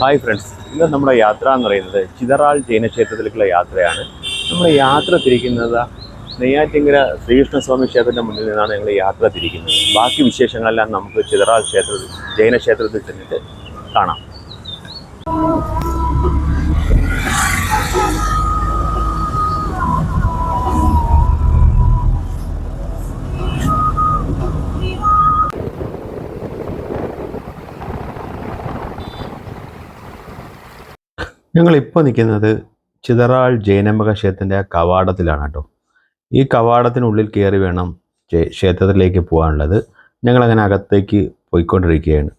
Hi friends ഇന്ന് നമ്മുടെ യാത്ര എന്ന് പറയുന്നത് ചിതറാൾ ജൈന ക്ഷേത്രത്തിലേക്കുള്ള യാത്രയാണ്. നമ്മൾ യാത്ര തിരിക്കുന്നത് നെയ്യാറ്റിങ്കര ശ്രീകൃഷ്ണസ്വാമി ക്ഷേത്രത്തിന്റെ മുന്നിൽ നിന്നാണ് ഞങ്ങൾ യാത്ര തിരിക്കുന്നത്. ബാക്കി വിശേഷങ്ങളെല്ലാം നമുക്ക് ചിതറാൾ ക്ഷേത്രത്തിൽ ജൈന ക്ഷേത്രത്തിൽ ചെന്നിട്ട് കാണാം. ഞങ്ങൾ ഇപ്പോൾ നിൽക്കുന്നത് ചിതറാൾ ജൈനമക ക്ഷേത്രത്തിന്റെ കവാടത്തിലാണ് കേട്ടോ ഈ കവാടത്തിനുള്ളിൽ കയറി വേണം ക്ഷേത്രത്തിലേക്ക് പോകാനുള്ളത്. ഞങ്ങളങ്ങനെ അകത്തേക്ക് പോയിക്കൊണ്ടിരിക്കുകയാണ്.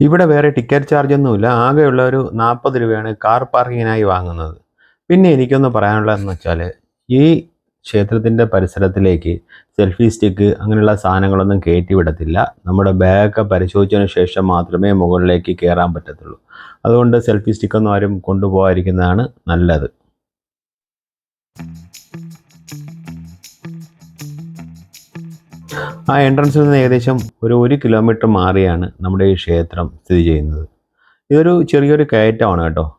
ഇവിടെ വേറെ ടിക്കറ്റ് ചാർജ് ഒന്നുമില്ല ആകെയുള്ള ഒരു നാൽപ്പത് രൂപയാണ് കാർ പാർക്കിങ്ങിനായി വാങ്ങുന്നത്. പിന്നെ എനിക്കൊന്ന് പറയാനുള്ളതെന്ന് വെച്ചാൽ ഈ ക്ഷേത്രത്തിന്റെ പരിസരത്തിലേക്ക് സെൽഫി സ്റ്റിക്ക് അങ്ങനെയുള്ള സാധനങ്ങളൊന്നും കയറ്റി വിടത്തില്ല. നമ്മുടെ ബാഗൊക്കെ പരിശോധിച്ചതിന് ശേഷം മാത്രമേ മുകളിലേക്ക് കയറാൻ പറ്റത്തുള്ളൂ. അതുകൊണ്ട് സെൽഫി സ്റ്റിക്കൊന്നും ആരും കൊണ്ടുപോകാതിരിക്കുന്നതാണ് നല്ലത്. ആ എൻട്രൻസിൽ നിന്ന് ഏകദേശം ഒരു ഒരു കിലോമീറ്റർ മാറിയാണ് നമ്മുടെ ഈ ക്ഷേത്രം സ്ഥിതി ചെയ്യുന്നത്. ഇതൊരു ചെറിയൊരു കയറ്റമാണ് കേട്ടോ.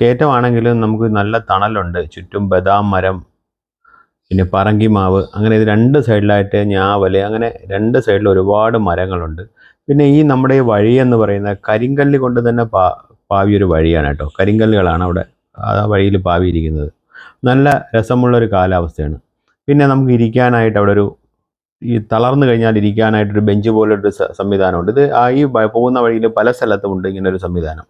കയറ്റമാണെങ്കിലും നമുക്ക് നല്ല തണലുണ്ട്. ചുറ്റും ബദാം മരം പിന്നെ പറങ്കിമാവ് അങ്ങനെ ഇത് രണ്ട് സൈഡിലായിട്ട് ഞാവൽ അങ്ങനെ രണ്ട് സൈഡിൽ ഒരുപാട് മരങ്ങളുണ്ട്. പിന്നെ ഈ നമ്മുടെ ഈ വഴി എന്ന് പറയുന്ന കരിങ്കല്ല് കൊണ്ട് തന്നെ പാ പാവിയൊരു വഴിയാണ് കേട്ടോ. കരിങ്കല്ലുകളാണ് അവിടെ ആ വഴിയിൽ പാവിയിരിക്കുന്നത്. നല്ല രസമുള്ളൊരു കാലാവസ്ഥയാണ്. പിന്നെ നമുക്ക് ഇരിക്കാനായിട്ട് അവിടെ ഒരു ഈ തളർന്നു കഴിഞ്ഞാൽ ഇരിക്കാനായിട്ടൊരു ബെഞ്ച് പോലെ ഒരു സംവിധാനമുണ്ട്. ഇത് ആ ഈ പോകുന്ന വഴിയിൽ പല സ്ഥലത്തും ഉണ്ട് ഇങ്ങനെ ഒരു സംവിധാനം.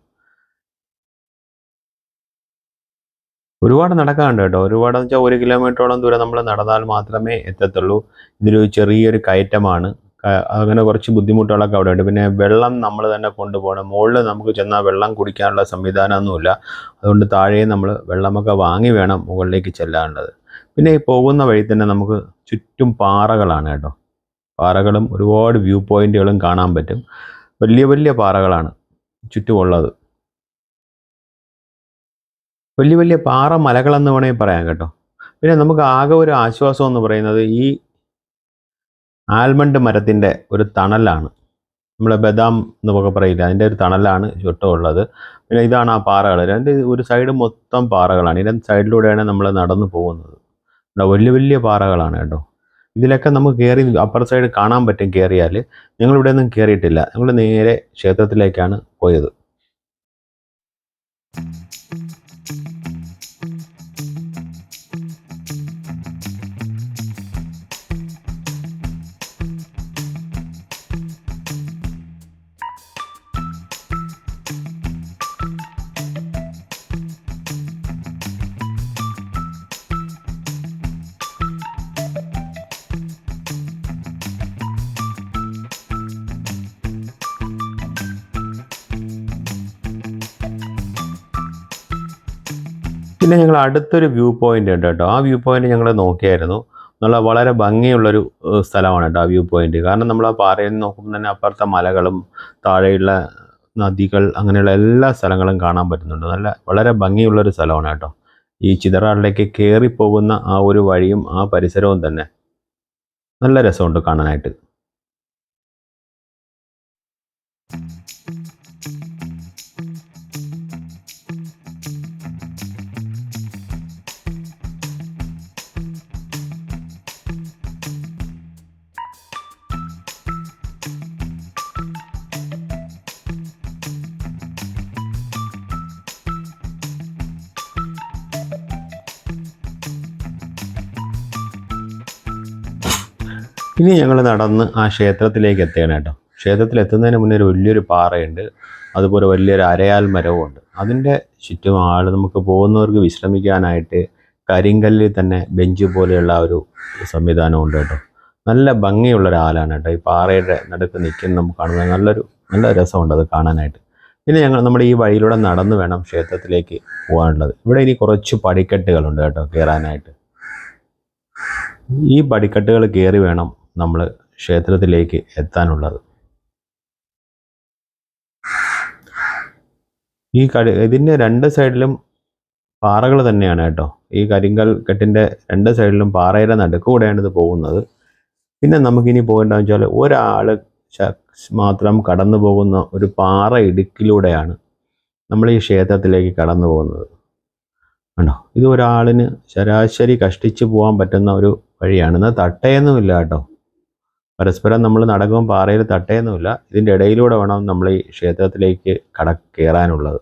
ഒരുപാട് നടക്കാനുണ്ട് കേട്ടോ. ഒരുപാട് വെച്ചാൽ ഒരു കിലോമീറ്ററോളം ദൂരം നമ്മൾ നടന്നാൽ മാത്രമേ എത്തത്തുള്ളൂ. ഇതൊരു ചെറിയൊരു കയറ്റമാണ്. അങ്ങനെ കുറച്ച് ബുദ്ധിമുട്ടുകളൊക്കെ അവിടെ ഉണ്ട് പിന്നെ വെള്ളം നമ്മൾ തന്നെ കൊണ്ടുപോകണം. മുകളിൽ നമുക്ക് ചെന്നാൽ വെള്ളം കുടിക്കാനുള്ള സംവിധാനമൊന്നുമില്ല. അതുകൊണ്ട് താഴെ നമ്മൾ വെള്ളമൊക്കെ വാങ്ങി വേണം മുകളിലേക്ക് ചെല്ലാനുള്ളത്. പിന്നെ ഈ പോകുന്ന വഴി തന്നെ നമുക്ക് ചുറ്റും പാറകളാണ് കേട്ടോ. പാറകളും ഒരുപാട് വ്യൂ പോയിന്റുകളും കാണാൻ പറ്റും. വലിയ വലിയ പാറകളാണ് ചുറ്റുമുള്ളത്. വലിയ വലിയ പാറ മലകളെന്ന് വേണമെങ്കിൽ പറയാം കേട്ടോ. പിന്നെ നമുക്ക് ആകെ ഒരു ആശ്വാസം എന്ന് പറയുന്നത് ഈ ആൽമണ്ട് മരത്തിന്റെ ഒരു തണലാണ്. നമ്മളെ ബദാം എന്നൊക്കെ പറയില്ല അതിന്റെ ഒരു തണലാണ് ചുട്ടമുള്ളത് പിന്നെ ഇതാണ് ആ പാറകൾ. രണ്ട് ഒരു സൈഡ് മൊത്തം പാറകളാണ്. ഇതിന്റെ സൈഡിലൂടെയാണ് നമ്മൾ നടന്നു പോകുന്നത്. വലിയ വലിയ പാറകളാണ് കേട്ടോ. ഇതിലൊക്കെ നമുക്ക് കയറി അപ്പർ സൈഡ് കാണാൻ പറ്റും കയറിയാൽ ഞങ്ങളിവിടെ ഒന്നും കയറിയിട്ടില്ല ഞങ്ങൾ നേരെ ക്ഷേത്രത്തിലേക്കാണ് പോയത്. പിന്നെ ഞങ്ങൾ അടുത്തൊരു വ്യൂ പോയിന്റ് ഉണ്ട് കേട്ടോ. ആ വ്യൂ പോയിന്റ് ഞങ്ങൾ നോക്കിയായിരുന്നു. നല്ല വളരെ ഭംഗിയുള്ളൊരു സ്ഥലമാണ് കേട്ടോ ആ വ്യൂ പോയിന്റ് കാരണം നമ്മൾ ആ പാറയിൽ നിന്ന് നോക്കുമ്പോൾ തന്നെ അപ്പുറത്തെ മലകളും താഴെയുള്ള നദികൾ അങ്ങനെയുള്ള എല്ലാ സ്ഥലങ്ങളും കാണാൻ പറ്റുന്നുണ്ട്. നല്ല വളരെ ഭംഗിയുള്ളൊരു സ്ഥലമാണ് കേട്ടോ. ഈ ചിതറാളിലേക്ക് കയറി പോകുന്ന ആ ഒരു വഴിയും ആ പരിസരവും തന്നെ നല്ല രസമുണ്ട് കാണാനായിട്ട്. ഇനി ഞങ്ങൾ നടന്ന് ആ ക്ഷേത്രത്തിലേക്ക് എത്തുകയാണ് കേട്ടോ. ക്ഷേത്രത്തിൽ എത്തുന്നതിന് മുന്നേ ഒരു വലിയൊരു പാറയുണ്ട്. അതുപോലെ വലിയൊരു അരയാൽ മരവും ഉണ്ട് അതിന്റെ ചുറ്റും ആൾ നമുക്ക് പോകുന്നവർക്ക് വിശ്രമിക്കാനായിട്ട് കരിങ്കല്ലിൽ തന്നെ ബെഞ്ച് പോലെയുള്ള ഒരു സംവിധാനം ഉണ്ട് കേട്ടോ. നല്ല ഭംഗിയുള്ള ഒരു ആലാണ് കേട്ടോ. ഈ പാറയുടെ നടുക്ക് നിൽക്കുന്ന നമുക്ക് കാണുന്നത് നല്ലൊരു നല്ല രസമുണ്ട് അത് കാണാനായിട്ട്. പിന്നെ ഞങ്ങൾ നമ്മുടെ ഈ വഴിയിലൂടെ നടന്നു വേണം ക്ഷേത്രത്തിലേക്ക് പോകാനുള്ളത്. ഇവിടെ ഇനി കുറച്ച് പടിക്കെട്ടുകളുണ്ട് കേട്ടോ കയറാനായിട്ട് ഈ പടിക്കെട്ടുകൾ കയറി വേണം നമ്മൾ ക്ഷേത്രത്തിലേക്ക് എത്താനുള്ളത്. ഈ കടി ഇതിന്റെ രണ്ട് സൈഡിലും പാറകൾ തന്നെയാണ് കേട്ടോ. ഈ കരിങ്കൽ കെട്ടിന്റെ രണ്ട് സൈഡിലും പാറയുടെ നടുക്ക് കൂടെയാണ് ഇത് പോകുന്നത്. പിന്നെ നമുക്കിനി പോകേണ്ടതെന്ന് വെച്ചാൽ ഒരാൾ മാത്രം കടന്നു പോകുന്ന ഒരു പാറ ഇടുക്കിലൂടെയാണ് നമ്മൾ ഈ ക്ഷേത്രത്തിലേക്ക് കടന്നു പോകുന്നത്. കണ്ടോ? ഇത് ഒരാളിന് ശരാശരി കഷ്ടിച്ച് പോകാൻ പറ്റുന്ന ഒരു വഴിയാണ്. എന്നാൽ തട്ടയൊന്നുമില്ല കേട്ടോ. പരസ്പരം നമ്മൾ നടക്കുമ്പോൾ പാറയിൽ തട്ടേന്നുമില്ല. ഇതിന്റെ ഇടയിലൂടെ വേണം നമ്മൾ ഈ ക്ഷേത്രത്തിലേക്ക് കട കയറാനുള്ളത്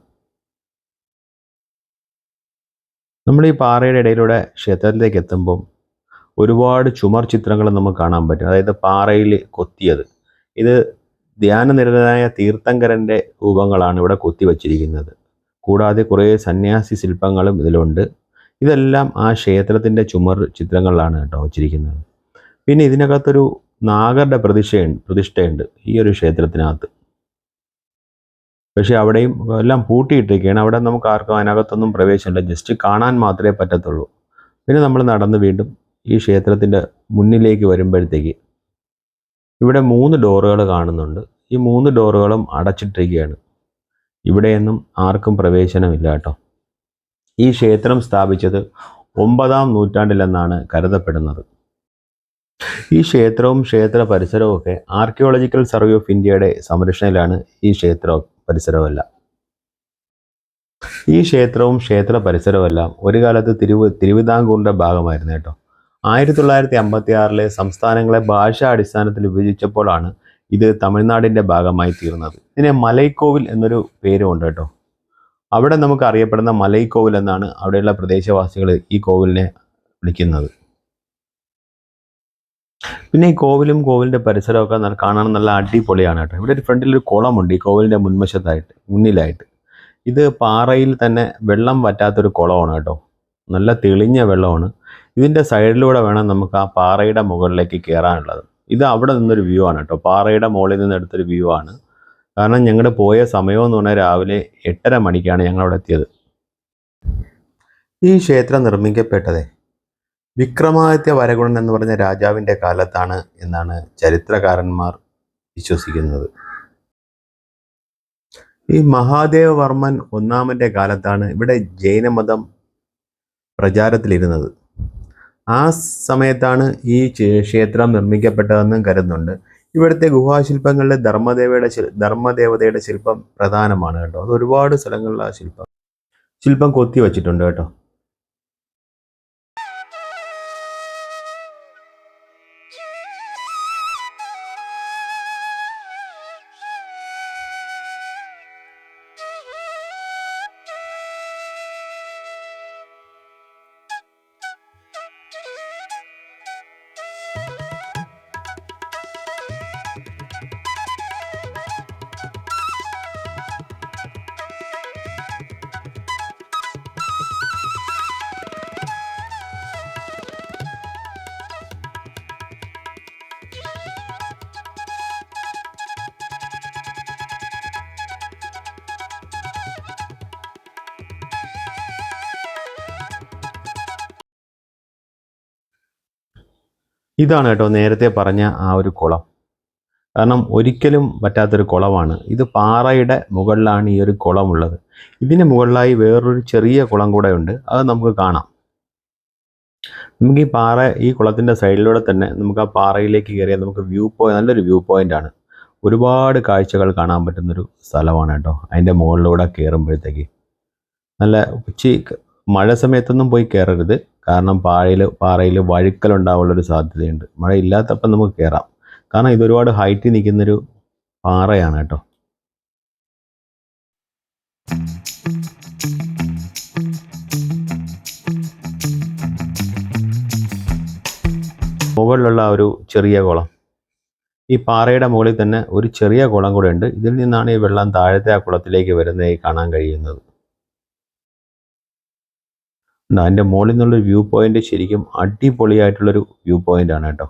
നമ്മൾ ഈ പാറയുടെ ഇടയിലൂടെ ക്ഷേത്രത്തിലേക്ക് എത്തുമ്പം ഒരുപാട് ചുമർ ചിത്രങ്ങൾ നമുക്ക് കാണാൻ പറ്റും. അതായത് പാറയിൽ കൊത്തിയത്. ഇത് ധ്യാനനിരതനായ തീർത്ഥങ്കരന്റെ രൂപങ്ങളാണ് ഇവിടെ കൊത്തി വച്ചിരിക്കുന്നത്. കൂടാതെ കുറേ സന്യാസി ശില്പങ്ങളും ഇതിലുണ്ട്. ഇതെല്ലാം ആ ക്ഷേത്രത്തിന്റെ ചുമർ ചിത്രങ്ങളിലാണ് കേട്ടോ വച്ചിരിക്കുന്നത്. പിന്നെ ഇതിനകത്തൊരു നാഗരുടെ പ്രതിഷ്ഠയുണ്ട് പ്രതിഷ്ഠയുണ്ട് ഈ ഒരു ക്ഷേത്രത്തിനകത്ത്. പക്ഷേ അവിടെയും എല്ലാം പൂട്ടിയിട്ടിരിക്കുകയാണ്. അവിടെ നമുക്ക് ആർക്കും അതിനകത്തൊന്നും പ്രവേശനമില്ല. ജസ്റ്റ് കാണാൻ മാത്രമേ പറ്റത്തുള്ളൂ. പിന്നെ നമ്മൾ നടന്ന് വീണ്ടും ഈ ക്ഷേത്രത്തിന്റെ മുന്നിലേക്ക് വരുമ്പോഴത്തേക്ക് ഇവിടെ മൂന്ന് ഡോറുകൾ കാണുന്നുണ്ട്. ഈ മൂന്ന് ഡോറുകളും അടച്ചിട്ടിരിക്കുകയാണ്. ഇവിടെയൊന്നും ആർക്കും പ്രവേശനമില്ല കേട്ടോ. ഈ ക്ഷേത്രം സ്ഥാപിച്ചത് ഒമ്പതാം നൂറ്റാണ്ടിലെന്നാണ് കരുതപ്പെടുന്നത്. ഈ ക്ഷേത്രവും ക്ഷേത്ര പരിസരവും ഒക്കെ ആർക്കിയോളജിക്കൽ സർവേ ഓഫ് ഇന്ത്യയുടെ സംരക്ഷണയിലാണ് ഈ ക്ഷേത്രവും പരിസരവുമെല്ലാം ഈ ക്ഷേത്രവും ക്ഷേത്ര പരിസരവുമെല്ലാം ഒരു കാലത്ത് തിരുവ് തിരുവിതാംകൂറിന്റെ ഭാഗമായിരുന്നു കേട്ടോ. ആയിരത്തി തൊള്ളായിരത്തി അമ്പത്തി ആറിലെ സംസ്ഥാനങ്ങളെ ഭാഷാ അടിസ്ഥാനത്തിൽ വിഭജിച്ചപ്പോഴാണ് ഇത് തമിഴ്നാടിന്റെ ഭാഗമായി തീർന്നത്. ഇതിനെ മലൈക്കോവിൽ എന്നൊരു പേരുമുണ്ട് കേട്ടോ. അവിടെ നമുക്ക് അറിയപ്പെടുന്ന മലൈക്കോവിൽ എന്നാണ് അവിടെയുള്ള പ്രദേശവാസികൾ ഈ കോവിലിനെ വിളിക്കുന്നത്. പിന്നെ ഈ കോവിലും കോവിലിന്റെ പരിസരമൊക്കെ കാണാൻ നല്ല അടിപൊളിയാണ് കേട്ടോ. ഇവിടെ ഒരു ഫ്രണ്ടിൽ ഒരു കുളമുണ്ട് ഈ കോവിലിന്റെ മുൻവശത്തായിട്ട് മുന്നിലായിട്ട്. ഇത് പാറയിൽ തന്നെ വെള്ളം വറ്റാത്തൊരു കുളമാണ് കേട്ടോ. നല്ല തെളിഞ്ഞ വെള്ളമാണ്. ഇതിന്റെ സൈഡിലൂടെ വേണം നമുക്ക് ആ പാറയുടെ മുകളിലേക്ക് കയറാനുള്ളത് ഇത് അവിടെ നിന്നൊരു വ്യൂ ആണ് കേട്ടോ. പാറയുടെ മുകളിൽ നിന്ന് എടുത്തൊരു വ്യൂ ആണ്. കാരണം ഞങ്ങൾ പോയ സമയം എന്ന് പറഞ്ഞാൽ രാവിലെ എട്ടര മണിക്കാണ് ഞങ്ങൾ അവിടെ എത്തിയത്. ഈ ക്ഷേത്രം നിർമ്മിക്കപ്പെട്ടതേ വിക്രമാദിത്യ വരകുണൻ എന്ന് പറഞ്ഞ രാജാവിന്റെ കാലത്താണ് എന്നാണ് ചരിത്രകാരന്മാർ വിശ്വസിക്കുന്നത്. ഈ മഹാദേവവർമ്മൻ ഒന്നാമന്റെ കാലത്താണ് ഇവിടെ ജൈനമതം പ്രചാരത്തിലിരുന്നത്. ആ സമയത്താണ് ഈ ക്ഷേത്രം നിർമ്മിക്കപ്പെട്ടതെന്നും കരുതുന്നുണ്ട്. ഇവിടുത്തെ ഗുഹാശില്പങ്ങളിലെ ധർമ്മദേവയുടെ ധർമ്മദേവതയുടെ ശില്പം പ്രധാനമാണ് കേട്ടോ. അത് ഒരുപാട് സ്ഥലങ്ങളിലെ ആ ശില്പം ശില്പം കൊത്തി വച്ചിട്ടുണ്ട് കേട്ടോ. ഇതാണ് കേട്ടോ നേരത്തെ പറഞ്ഞ ആ ഒരു കുളം. കാരണം ഒരിക്കലും പറ്റാത്തൊരു കുളമാണ്. ഇത് പാറയുടെ മുകളിലാണ് ഈ ഒരു കുളമുള്ളത്. ഇതിന് മുകളിലായി വേറൊരു ചെറിയ കുളം കൂടെ ഉണ്ട്. അത് നമുക്ക് കാണാം. നമുക്ക് ഈ പാറ ഈ കുളത്തിന്റെ സൈഡിലൂടെ തന്നെ നമുക്ക് ആ പാറയിലേക്ക് കയറിയാൽ നമുക്ക് വ്യൂ പോയിന്റ് നല്ലൊരു വ്യൂ പോയിന്റ് ആണ്. ഒരുപാട് കാഴ്ചകൾ കാണാൻ പറ്റുന്നൊരു സ്ഥലമാണ് കേട്ടോ. അതിന്റെ മുകളിലൂടെ കയറുമ്പോഴത്തേക്ക്. നല്ല ഉച്ചി മഴ സമയത്തൊന്നും പോയി കയറരുത്. കാരണം പാറയിൽ പാറയിൽ വഴുക്കലുണ്ടാവാനുള്ളൊരു സാധ്യതയുണ്ട്. മഴ ഇല്ലാത്തപ്പം നമുക്ക് കയറാം കാരണം ഇതൊരുപാട് ഹൈറ്റിൽ നിൽക്കുന്നൊരു പാറയാണ് കേട്ടോ. മുകളിലുള്ള ഒരു ചെറിയ കുളം. ഈ പാറയുടെ മുകളിൽ തന്നെ ഒരു ചെറിയ കുളം കൂടെ ഉണ്ട്. ഇതിൽ നിന്നാണ് ഈ വെള്ളം താഴത്തെ ആ കുളത്തിലേക്ക് വരുന്നതായി കാണാൻ കഴിയുന്നത്. അതിന്റെ മുകളിൽ നിന്നുള്ളൊരു വ്യൂ പോയിന്റ് ശരിക്കും അടിപൊളിയായിട്ടുള്ളൊരു വ്യൂ പോയിന്റ് ആണ് കേട്ടോ.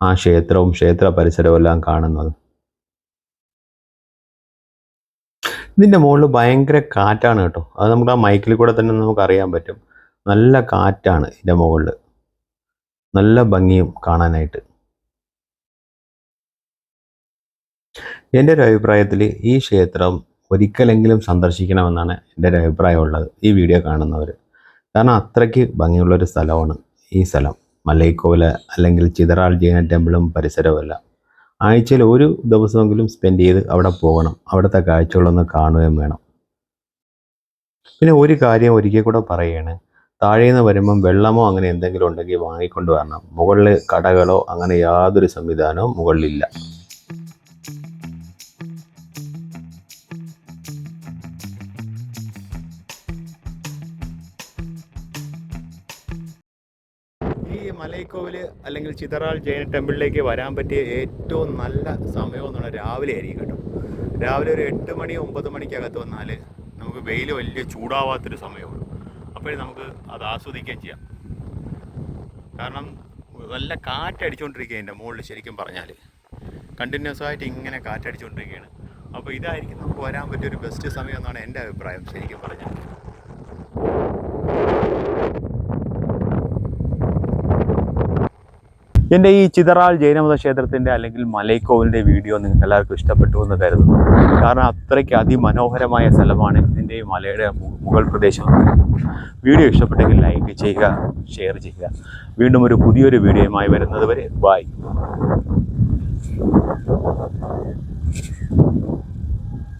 ആ ക്ഷേത്രവും ക്ഷേത്ര പരിസരവും എല്ലാം കാണുന്നത്. ഇതിന്റെ മുകളിൽ ഭയങ്കര കാറ്റാണ് കേട്ടോ. അത് നമുക്ക് ആ മൈക്കിൽ കൂടെ തന്നെ നമുക്ക് അറിയാൻ പറ്റും. നല്ല കാറ്റാണ് ഇതിന്റെ മുകളിൽ. നല്ല ഭംഗിയും കാണാനായിട്ട്. എന്റെ ഒരു അഭിപ്രായത്തിൽ ഈ ക്ഷേത്രം ഒരിക്കലെങ്കിലും സന്ദർശിക്കണമെന്നാണ് എന്റെ ഒരു അഭിപ്രായം ഉള്ളത് ഈ വീഡിയോ കാണുന്നവർ. കാരണം അത്രയ്ക്ക് ഭംഗിയുള്ളൊരു സ്ഥലമാണ് ഈ സ്ഥലം. മലൈക്കോവിൽ അല്ലെങ്കിൽ ചിതറാൾ ജൈന ടെമ്പിളും പരിസരവുമെല്ലാം ആഴ്ചയിൽ ഒരു ദിവസമെങ്കിലും സ്പെൻഡ് ചെയ്ത് അവിടെ പോകണം. അവിടുത്തെ കാഴ്ചകളൊന്ന് കാണുകയും വേണം. പിന്നെ ഒരു കാര്യം ഒരിക്കൽ കൂടെ പറയുകയാണ് താഴെ നിന്ന് വരുമ്പം വെള്ളമോ അങ്ങനെ എന്തെങ്കിലും ഉണ്ടെങ്കിൽ വാങ്ങിക്കൊണ്ട് വരണം. മുകളിൽ കടകളോ അങ്ങനെ യാതൊരു സംവിധാനവും മുകളിലില്ല. മലൈക്കോവിൽ അല്ലെങ്കിൽ ചിതറാൾ ജൈന ടെമ്പിളിലേക്ക് വരാൻ പറ്റിയ ഏറ്റവും നല്ല സമയം എന്ന് പറഞ്ഞാൽ രാവിലെ ആയിരിക്കും കേട്ടോ. രാവിലെ ഒരു എട്ട് മണി ഒമ്പത് മണിക്കകത്ത് വന്നാൽ നമുക്ക് വെയിൽ വലിയ ചൂടാവാത്തൊരു സമയമാണ്. അപ്പോഴേ നമുക്ക് അത് ആസ്വദിക്കുകയും ചെയ്യാം. കാരണം നല്ല കാറ്റടിച്ചുകൊണ്ടിരിക്കുക എന്റെ മുകളിൽ ശരിക്കും പറഞ്ഞാൽ കണ്ടിന്യൂസ് ആയിട്ട് ഇങ്ങനെ കാറ്റടിച്ചുകൊണ്ടിരിക്കുകയാണ് അപ്പോൾ ഇതായിരിക്കും നമുക്ക് വരാൻ പറ്റിയ ഒരു ബെസ്റ്റ് സമയം എന്നാണ് എന്റെ അഭിപ്രായം ശരിക്കും പറഞ്ഞാൽ എന്റെ ഈ ചിതറാൾ ജൈനമത ക്ഷേത്രത്തിന്റെ അല്ലെങ്കിൽ മലൈക്കോവിലിന്റെ വീഡിയോ നിങ്ങൾക്ക് എല്ലാവർക്കും ഇഷ്ടപ്പെട്ടു എന്ന് കരുതുന്നു. കാരണം അത്രയ്ക്ക് അതിമനോഹരമായ സ്ഥലമാണ് ഇതിന്റെ മലയുടെ മുകൾ പ്രദേശം. വീഡിയോ ഇഷ്ടപ്പെട്ടെങ്കിൽ ലൈക്ക് ചെയ്യുക ഷെയർ ചെയ്യുക. വീണ്ടും ഒരു പുതിയൊരു വീഡിയോയുമായി വരുന്നത് വരെ. ബൈ.